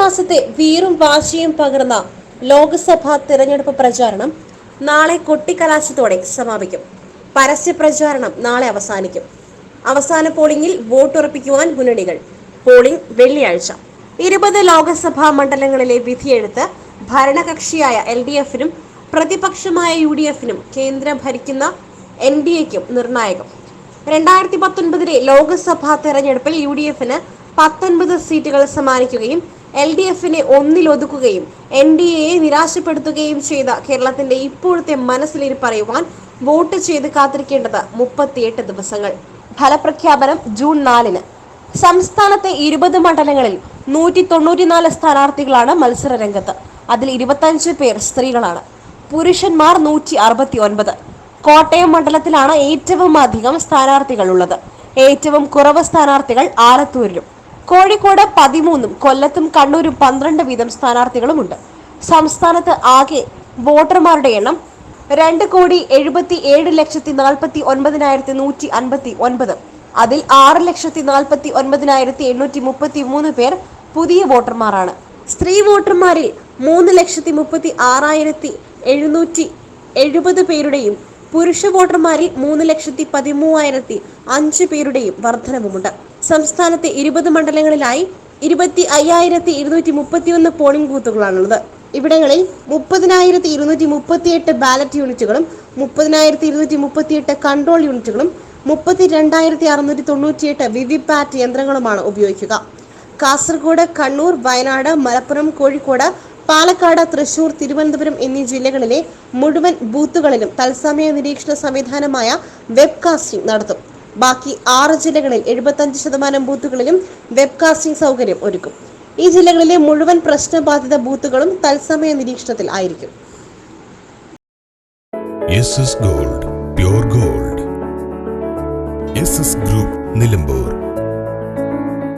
രാജ്യത്തെ വീറും വാശിയും പകർന്ന ലോക്സഭാ തിരഞ്ഞെടുപ്പ് പ്രചാരണം നാളെ കൊട്ടിക്കലാശത്തോടെ സമാപിക്കും. പരസ്യ പ്രചാരണം നാളെ അവസാനിക്കും. അവസാന പോളിംഗിൽ വോട്ടുറപ്പിക്കുവാൻ മുന്നണികൾ. പോളിംഗ് വെള്ളിയാഴ്ച. ഇരുപത് ലോക്സഭാ മണ്ഡലങ്ങളിലെ വിധിയെഴുത്ത് ഭരണകക്ഷിയായ എൽ ഡി എഫിനും പ്രതിപക്ഷമായ യു ഡി എഫിനും കേന്ദ്രം ഭരിക്കുന്ന എൻ ഡി എക്കും നിർണായകം. രണ്ടായിരത്തി പത്തൊൻപതിലെ ലോക്സഭാ തെരഞ്ഞെടുപ്പിൽ യു ഡി എഫിന് പത്തൊൻപത് സീറ്റുകൾ സമ്മാനിക്കുകയും എൽ ഡി എഫിനെ ഒന്നിലൊതുക്കുകയും എൻ ഡി എയെ നിരാശപ്പെടുത്തുകയും ചെയ്ത കേരളത്തിന്റെ ഇപ്പോഴത്തെ മനസ്സിലിരിപ്പറയുവാൻ വോട്ട് ചെയ്ത് കാത്തിരിക്കേണ്ടത് മുപ്പത്തിയെട്ട് ദിവസങ്ങൾ. ഫലപ്രഖ്യാപനം ജൂൺ നാലിന്. സംസ്ഥാനത്തെ ഇരുപത് മണ്ഡലങ്ങളിൽ നൂറ്റി തൊണ്ണൂറ്റിനാല് സ്ഥാനാർത്ഥികളാണ് മത്സര രംഗത്ത് അതിൽ ഇരുപത്തഞ്ച് പേർ സ്ത്രീകളാണ്. പുരുഷന്മാർ നൂറ്റി അറുപത്തി ഒൻപത് കോട്ടയം മണ്ഡലത്തിലാണ് ഏറ്റവും അധികം സ്ഥാനാർത്ഥികൾ ഉള്ളത് ഏറ്റവും കുറവ് സ്ഥാനാർത്ഥികൾ ആലത്തൂരിലും. കോഴിക്കോട് പതിമൂന്നും കൊല്ലത്തും കണ്ണൂരും പന്ത്രണ്ട് വീതം സ്ഥാനാർത്ഥികളുമുണ്ട്. സംസ്ഥാനത്ത് ആകെ വോട്ടർമാരുടെ എണ്ണം രണ്ട് കോടി എഴുപത്തി ഏഴ് ലക്ഷത്തി നാൽപ്പത്തി ഒൻപതിനായിരത്തി നൂറ്റി അൻപത്തി ഒൻപത്. അതിൽ ആറ് ലക്ഷത്തി നാൽപ്പത്തി ഒൻപതിനായിരത്തി എണ്ണൂറ്റി മുപ്പത്തി മൂന്ന് പേർ പുതിയ വോട്ടർമാരാണ്. സ്ത്രീ വോട്ടർമാരിൽ മൂന്ന് ലക്ഷത്തി മുപ്പത്തി ആറായിരത്തി എഴുന്നൂറ്റി എഴുപത് പേരുടെയും പുരുഷ വോട്ടർമാരിൽ മൂന്ന് ലക്ഷത്തി പതിമൂവായിരത്തി അഞ്ച് പേരുടെയും വർധനവുമുണ്ട്. സംസ്ഥാനത്തെ ഇരുപത് മണ്ഡലങ്ങളിലായി ഇരുപത്തി അയ്യായിരത്തി ഇരുന്നൂറ്റി മുപ്പത്തിയൊന്ന് പോളിംഗ് ബൂത്തുകളാണുള്ളത്. ഇവിടങ്ങളിൽ മുപ്പതിനായിരത്തി ഇരുന്നൂറ്റി മുപ്പത്തിയെട്ട് ബാലറ്റ് യൂണിറ്റുകളും മുപ്പതിനായിരത്തി ഇരുന്നൂറ്റി മുപ്പത്തിയെട്ട് കൺട്രോൾ യൂണിറ്റുകളും മുപ്പത്തി രണ്ടായിരത്തി അറുന്നൂറ്റി തൊണ്ണൂറ്റിയെട്ട് വിവിപാറ്റ് യന്ത്രങ്ങളുമാണ് ഉപയോഗിക്കുക. കാസർഗോഡ് കണ്ണൂർ വയനാട് മലപ്പുറം കോഴിക്കോട് പാലക്കാട് തൃശൂർ തിരുവനന്തപുരം എന്നീ ജില്ലകളിലെ മുഴുവൻ ബൂത്തുകളിലും തത്സമയ നിരീക്ഷണ സംവിധാനമായ വെബ്കാസ്റ്റിംഗ് നടത്തും. ബാക്കി ആറ് ജില്ലകളിൽ എഴുപത്തഞ്ച് ശതമാനം ബൂത്തുകളിലും വെബ്കാസ്റ്റിംഗ് സൗകര്യം ഒരുക്കും. ഈ ജില്ലകളിലെ മുഴുവൻ പ്രശ്നബാധിത ബൂത്തുകളും തത്സമയ നിരീക്ഷണത്തിൽ ആയിരിക്കും. Gold gold. ഗ്രൂപ്പ് നിലമ്പൂർ.